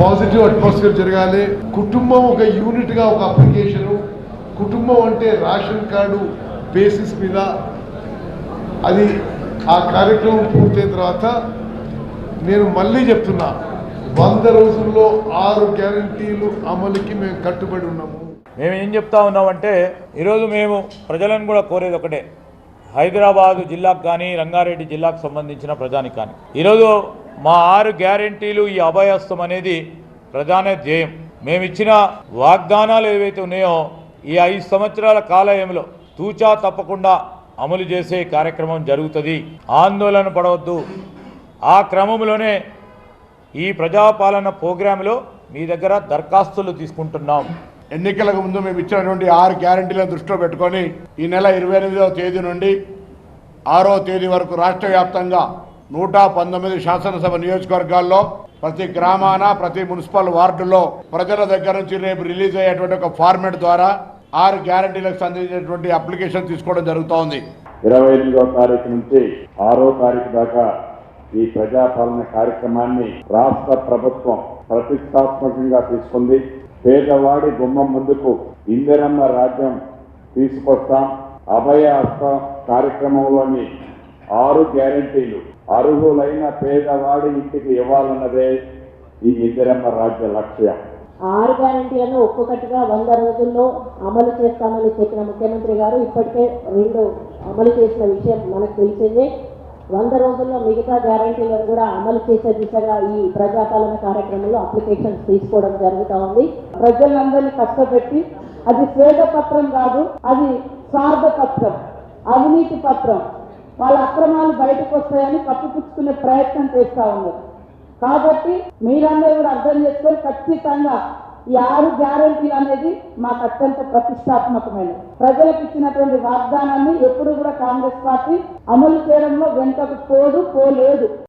Positive atmosphere జరగాలి. కుటుంబం ఒక యూనిట్గా ఒక అప్లికేషన్. కుటుంబం అంటే రేషన్ కార్డు బేసిస్ మీద. అది ఆ కార్యక్రమం పూర్తయిన తర్వాత నేను మళ్ళీ చెప్తున్నా వంద రోజుల్లో ఆరు గ్యారంటీలు అమలుకి మేము కట్టుబడి ఉన్నాము. మేము ఏం చెప్తా ఉన్నామంటే ఈరోజు మేము ప్రజలను కూడా కోరేది ఒకటే. హైదరాబాదు జిల్లాకు కానీ రంగారెడ్డి జిల్లాకు సంబంధించిన ప్రజానికి కానీ ఈరోజు మా ఆరు గ్యారంటీలు ఈ అభయస్తం అనేది ప్రధాన ధ్యేయం. మేమిచ్చిన వాగ్దానాలు ఏవైతే ఉన్నాయో ఈ ఐదు సంవత్సరాల కాలయంలో తూచా తప్పకుండా అమలు చేసే కార్యక్రమం జరుగుతుంది. ఆందోళన పడవద్దు. ఆ క్రమంలోనే ఈ ప్రజాపాలన ప్రోగ్రాంలో మీ దగ్గర దరఖాస్తులు తీసుకుంటున్నాం. ఎన్నికలకు ముందు మేము ఇచ్చినటువంటి ఆరు గ్యారంటీలను దృష్టిలో పెట్టుకొని ఈ నెల ఇరవై తేదీ నుండి ఆరో తేదీ వరకు రాష్ట్ర వ్యాప్తంగా నూట పంతొమ్మిది శాసనసభ నియోజకవర్గాల్లో ప్రతి గ్రామాన ప్రతి మున్సిపల్ వార్డులో ప్రజల దగ్గర నుంచి రేపు రిలీజ్ అయ్యేటువంటి ఒక ఫార్మెట్ ద్వారా ఆరు గ్యారంటీలకు సంబంధించినటువంటి అప్లికేషన్ తీసుకోవడం జరుగుతోంది. ఇరవై ఎనిమిదో తారీఖు నుంచి ఆరో తారీఖు దాకా ఈ ప్రజాపాలన కార్యక్రమాన్ని రాష్ట్ర ప్రభుత్వం ప్రతిష్టాత్మకంగా తీసుకుంది. పేదవాడి గుమ్మం ముందుకు ఇందిరమ్మ రాజ్యం తీసుకొస్తాం. అభయ హస్తం కార్యక్రమంలోని ఆరు గ్యారంటీలు. అర్హులైన పేదవాడి ఇంటికి ఇవ్వాలన్నదే ఈ ఇందిరమ్మ రాజ్య లక్ష్యం. ఆరు గ్యారంటీలను ఒక్కొక్కటిగా వంద రోజుల్లో అమలు చేస్తామని చెప్పిన ముఖ్యమంత్రి గారు ఇప్పటికే రెండు అమలు చేసిన విషయం మనకు తెలిసిందే. వంద రోజుల్లో మిగతా గ్యారంటీలను కూడా అమలు చేసే దిశగా ఈ ప్రజాపాలన కార్యక్రమంలో అప్లికేషన్స్ తీసుకోవడం జరుగుతూ ఉంది. ప్రజలందరినీ కష్టపెట్టి అది స్వేద పత్రం కాదు అది స్వార్థ పత్రం అవినీతి పత్రం. వాళ్ళ అక్రమాలు బయటకు వస్తాయని కప్పిపుచ్చుకునే ప్రయత్నం చేస్తా ఉన్నారు. కాబట్టి మీరందరూ కూడా అర్థం చేసుకొని ఖచ్చితంగా ఈ ఆరు గ్యారంటీలు అనేది మాకు అత్యంత ప్రతిష్టాత్మకమైన ప్రజలకు ఇచ్చినటువంటి వాగ్దానాన్ని ఎప్పుడు కూడా కాంగ్రెస్ పార్టీ అమలు చేయడంలో వెనుకకు పోదు పోలేదు.